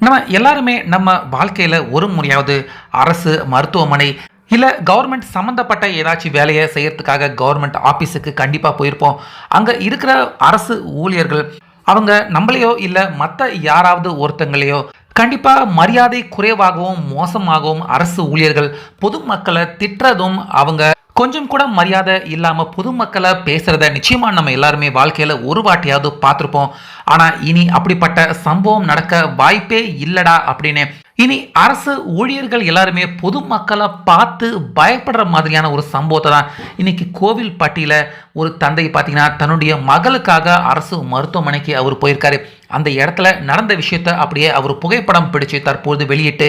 நம்ம எல்லாருமே நம்ம வாழ்க்கையில் ஒரு முறையாவது அரசு மருத்துவமனை இல்லை கவர்மெண்ட் சம்மந்தப்பட்ட ஏதாச்சும் வேலையை செய்கிறதுக்காக கவர்மெண்ட் ஆஃபீஸுக்கு கண்டிப்பாக போயிருப்போம். அங்கே இருக்கிற அரசு ஊழியர்கள் அவங்க நம்மளையோ இல்லை மற்ற யாராவது ஒருத்தங்களையோ கண்டிப்பாக மரியாதை குறைவாகவும் மோசமாகவும் அரசு ஊழியர்கள் பொதுமக்களை திட்டுறதும் அவங்க. கொஞ்சம் கூட மரியாதை இல்லாமல் பொதுமக்களை பேசுகிறத நிச்சயமாக நம்ம எல்லாருமே வாழ்க்கையில் ஒரு வாட்டியாவது பார்த்துருப்போம். ஆனால் இனி அப்படிப்பட்ட சம்பவம் நடக்க வாய்ப்பே இல்லடா அப்படின்னு இனி அரசு ஊழியர்கள் எல்லாருமே பொதுமக்களை பார்த்து பயப்படுற மாதிரியான ஒரு சம்பவத்தை தான் இன்னைக்கு கோவில்பட்டியில் ஒரு தந்தை பார்த்தீங்கன்னா தன்னுடைய மகளுக்காக அரசு மருத்துவமனைக்கு அவர் போயிருக்காரு. அந்த இடத்துல நடந்த விஷயத்த அப்படியே அவர் புகைப்படம் பிடிச்சு தற்போது வெளியிட்டு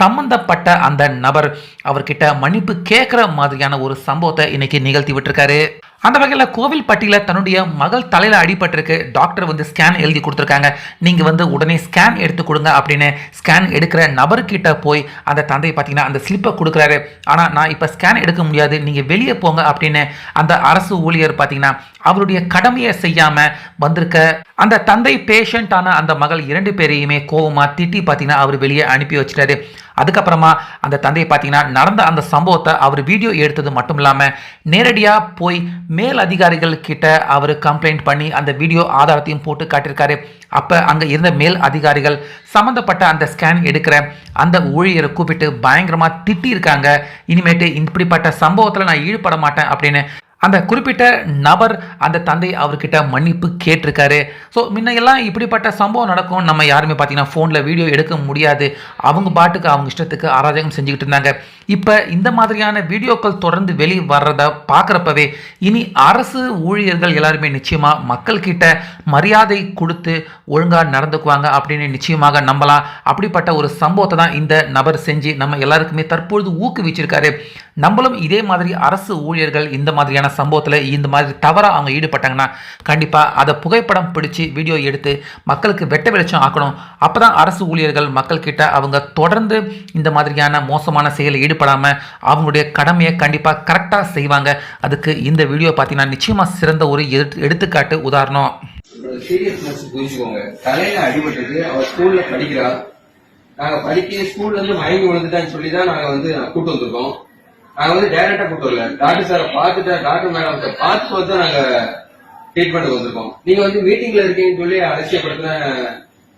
சம்பந்தப்பட்ட அந்த நபர் அவர்கிட்ட மன்னிப்பு கேட்குற மாதிரியான ஒரு சம்பவத்தை இன்னைக்கு நிகழ்த்தி விட்டுருக்காரு. அந்த வகையில் கோவில்பட்டியில் தன்னுடைய மகள் தலையில் அடிபட்டிருக்கு. டாக்டர் வந்து ஸ்கேன் எழுதி கொடுத்துருக்காங்க. நீங்கள் வந்து உடனே ஸ்கேன் எடுத்து கொடுங்க அப்படின்னு ஸ்கேன் எடுக்கிற நபர்கிட்ட போய் அந்த தந்தை பார்த்தீங்கன்னா அந்த ஸ்லிப்பை கொடுக்குறாரு. ஆனால் நான் இப்போ ஸ்கேன் எடுக்க முடியாது. நீங்கள் வெளியே போங்க அப்படின்னு அந்த அரசு ஊழியர் பார்த்தீங்கன்னா அவருடைய கடமையை செய்யாமல் வந்திருக்க அந்த தந்தை பேஷண்ட்டான அந்த மகள் இரண்டு பேரையுமே கோவமாக திட்டி பார்த்தீங்கன்னா அவர் வெளியே அனுப்பி வச்சிட்டாரு. அதுக்கப்புறமா அந்த தந்தை பார்த்தீங்கன்னா நடந்த அந்த சம்பவத்தை அவர் வீடியோ எடுத்தது மட்டும் இல்லாமல் நேரடியாக போய் மேல் அதிகாரிகள் கிட்ட அவர் கம்ப்ளைண்ட் பண்ணி அந்த வீடியோ ஆதாரத்தையும் போட்டு காட்டியிருக்காரு. அப்போ அங்கே இருந்த மேல் அதிகாரிகள் சம்மந்தப்பட்ட அந்த ஸ்கேன் எடுக்கிற அந்த ஊழியரை கூப்பிட்டு பயங்கரமாக திட்டியிருக்காங்க. இனிமேட்டு இப்படிப்பட்ட சம்பவத்தில் நான் ஈடுபட மாட்டேன் அப்படின்னு அந்த குறிப்பிட்ட நபர் அந்த தந்தை அவர்கிட்ட மன்னிப்பு கேட்டிருக்காரு. ஸோ முன்னையெல்லாம் இப்படிப்பட்ட சம்பவம் நடக்கும். நம்ம யாருமே பார்த்தீங்கன்னா ஃபோனில் வீடியோ எடுக்க முடியாது. அவங்க பாட்டுக்கு அவங்க இஷ்டத்துக்கு அராஜகம் செஞ்சுக்கிட்டு இருந்தாங்க. இப்போ இந்த மாதிரியான வீடியோக்கள் தொடர்ந்து வெளியே வர்றதை பார்க்குறப்பவே இனி அரசு ஊழியர்கள் எல்லாருமே நிச்சயமாக மக்கள்கிட்ட மரியாதை கொடுத்து ஒழுங்காக நடந்துக்குவாங்க அப்படின்னு நிச்சயமாக நம்பலாம். அப்படிப்பட்ட ஒரு சம்பவத்தை தான் இந்த நபர் செஞ்சு நம்ம எல்லாருக்குமே தற்பொழுது ஊக்குவிச்சிருக்காரு. நம்மளும் இதே மாதிரி அரசு ஊழியர்கள் இந்த மாதிரியான சம்பவத்தில் இந்த மாதிரி தவறாக அவங்க ஈடுபட்டாங்கன்னா கண்டிப்பாக அதை புகைப்படம் பிடிச்சு வீடியோ எடுத்து மக்களுக்கு வெட்ட வெளிச்சம் ஆக்கணும். அப்போ தான் அரசு ஊழியர்கள் மக்கள்கிட்ட அவங்க தொடர்ந்து இந்த மாதிரியான மோசமான செயலில் ஈடுபடாமல் அவங்களுடைய கடமையை கண்டிப்பாக கரெக்டாக செய்வாங்க. அதுக்கு இந்த வீடியோ பார்த்தீங்கன்னா நிச்சயமாக சிறந்த ஒரு எடுத்து- எடுத்துக்காட்டு உதாரணம். சீரியஸ்னஸ் புரிஞ்சுக்கோங்க. தலையில அடிபட்டது அவர் ஸ்கூல்ல படிக்கிறா நாங்க படிக்க ஸ்கூல்ல இருந்து மயங்கி விழுந்துட்டான்னு சொல்லி தான் நாங்க வந்து கூட்டு வந்திருக்கோம். நாங்க வந்து டைரக்டா கூட்டு வரல டாக்டர் சாரை பார்த்துட்டு டாக்டர் மேடம் பார்த்து பார்த்து தான் நாங்க ட்ரீட்மெண்ட் வந்திருக்கோம். நீங்க வந்து மீட்டிங்ல இருக்கீங்கன்னு சொல்லி அலட்சியப்படுத்தின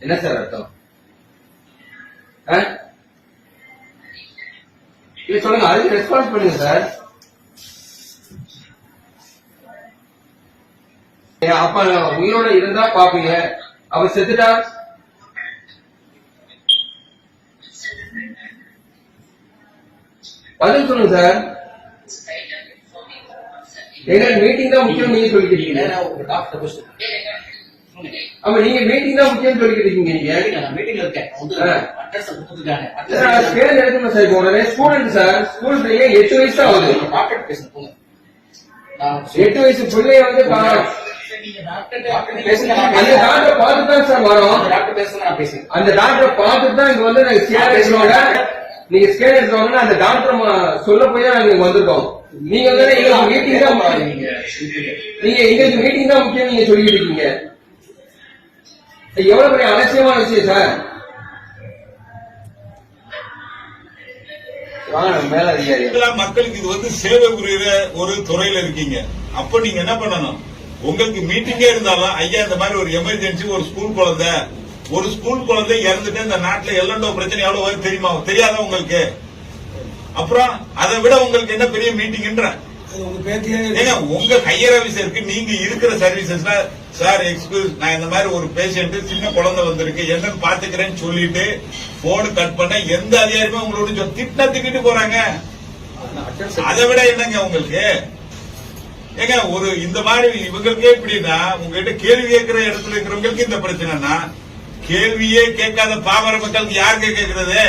என்ன சார் அர்த்தம்? ஆ? இல்ல சொல்லுங்க. அதுக்கு ரெஸ்பான்ஸ் பண்ணுங்க சார் ஏன் அப்ப உயிரோட இருந்தா பாப்பீங்க அவ செத்துட்டா பதில் சொல்லுங்க சார். மீட்டிங் தான் முக்கியம் நீங்க சொல்லிட்டு இருக்கீங்க ஆமா நீங்க மீட்டிங் தான் முக்கியம் சொல்லிட்டு இருக்கீங்க நீங்க எடுக்கணும் சார் உடனே ஸ்டூடெண்ட் சார் ஸ்கூல் எட்டு வயசு தான் ஆகுது எட்டு வயசு பிள்ளைய வந்து அந்த டாக்டர் பார்த்து தான் சார் வரோம். அந்த டாக்டர் பார்த்துட்டு தான் இங்க வந்து நாங்க நீங்க ஸ்கேன் எடுக்கிறோங்க அந்த டாக்டர் சொல்ல போய் தான் நாங்க வந்திருக்கோம். நீங்க வந்து எங்களுக்கு மீட்டிங் தான் நீங்க எங்களுக்கு மீட்டிங் தான் முக்கியம் நீங்க சொல்லிட்டு இருக்கீங்க. எவ்வளவு பெரிய அலட்சியமான விஷயம் சார்? வாங்க நம்ம மேல அதிகாரி இதெல்லாம் மக்களுக்கு இது வந்து சேவை புரியுற ஒரு துறையில இருக்கீங்க. அப்ப நீங்க என்ன பண்ணணும்? உங்களுக்கு மீட்டிங்கே இருந்தாலும் ஐயா இந்த மாதிரி ஒரு எமர்ஜென்சி ஒரு ஸ்கூல் குழந்தை ஒரு ஸ்கூல் குழந்தை இறந்துட்டு இந்த நாட்டுல எல்லண்டோ பிரச்சனை எவ்வளவு வரும் தெரியுமா? தெரியாதா உங்களுக்கு? அப்புறம் அதை விட உங்களுக்கு என்ன பெரிய மீட்டிங்ன்ற உங்க ஹையர் ஆபீசருக்கு நீங்க இருக்கிற சர்வீசஸ்ல சார் எக்ஸ்கியூஸ் நான் இந்த மாதிரி ஒரு பேஷண்ட் சின்ன குழந்தை வந்திருக்கு. என்னன்னு பாத்துக்கிறேன்னு சொல்லிட்டு போன் கட் பண்ண எந்த அதிகாரியுமே உங்களோட திட்டினா திட்டிட்டு போறாங்க. அதை விட என்னங்க உங்களுக்கு? ஏங்க ஒரு இந்த மாதிரி இவங்களுக்கே இப்படின்னா உங்ககிட்ட கேள்வி கேட்கிற இடத்துல இருக்கிறவங்களுக்கு இந்த பிரச்சனைனா கேள்வியே கேட்காத பாமர மக்களுக்கு யாருக்கு கேட்கறது?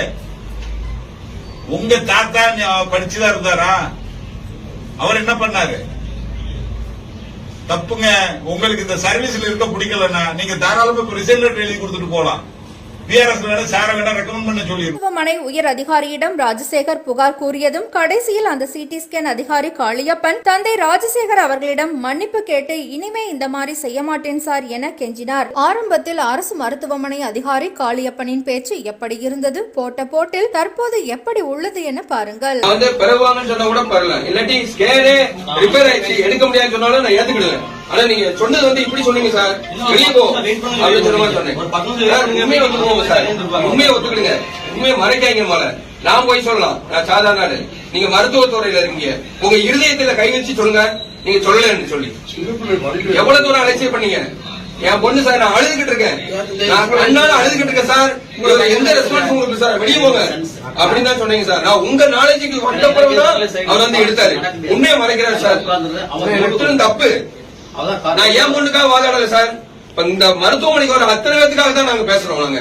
உங்க தாத்தா படிச்சுதான் இருந்தாரா? அவர் என்ன பண்ணாரு? தப்புங்க உங்களுக்கு இந்த சர்வீஸ்ல இருக்க பிடிக்கலன்னா நீங்க தாராளமா ரிசல்ட் எழுதி கொடுத்துட்டு போலாம். மருத்துவமனை உயர் அதிகாரியிடம் ராஜசேகர் புகார் கூறியதும் கடைசியில் அந்த சிடி ஸ்கேன் அதிகாரி காளியப்பன் தந்தை ராஜசேகர் அவர்களிடம் மன்னிப்பு கேட்டு இனிமே இந்த மாதிரி செய்ய மாட்டேன் சார் என கெஞ்சினார். ஆரம்பத்தில் அரசு மருத்துவமனை அதிகாரி காளியப்பனின் பேச்சு எப்படி இருந்தது போட்ட போட்டில் தற்போது எப்படி உள்ளது என பாருங்கள். வந்து சொன்னா கூட பரவாயில்ல இல்லாட்டி ஸ்கேனே ரிப்பேர் ஆயிடுச்சு எடுக்க முடியாதுன்னு சொன்னாலும் நான் ஏத்துக்கிடுவேன். ஆனா நீங்க சொன்னது வந்து இப்படி சொன்னீங்க சார் வெளியே போ. அப்படின்னு சொன்ன மாதிரி சொன்னேன். உண்மையை ஒத்துக்கோங்க சார் உண்மையை ஒத்துக்கிடுங்க. உண்மையை மறைக்காதீங்க போல. நான் போய் சொல்லலாம். நான் சாதாரண ஆளு. நீங்க மருத்துவத்துறையில இருக்கீங்க. உங்க இருதயத்துல கை வச்சு சொல்லுங்க. நீங்க சொல்லலன்னு சொல்லி. எவ்வளவு தூரம் அலட்சியம் பண்ணீங்க? என் பொண்ணு சார் நான் அழுதுகிட்டு இருக்கேன். நான் கண்ணால அழுதுகிட்டு இருக்கேன் சார் இதுல எந்த ரெஸ்பான்ஸ் உங்களுக்கு சார் வெளியே போங்க. அப்படின்னு தான் சொன்னீங்க சார் நான் உங்க நாலேஜுக்கு வந்த பிறகுதான் அவர் வந்து எடுத்தாரு. உண்மையை மறைக்கிறார் சார் முற்றிலும் தப்பு. நான் என் பொண்ணுக்காக வாதாடல சார்? இப்ப இந்த மருத்துவமனைக்கு வர அத்தனை பேத்துக்காக தான் நாங்க பேசுறோம் நாங்க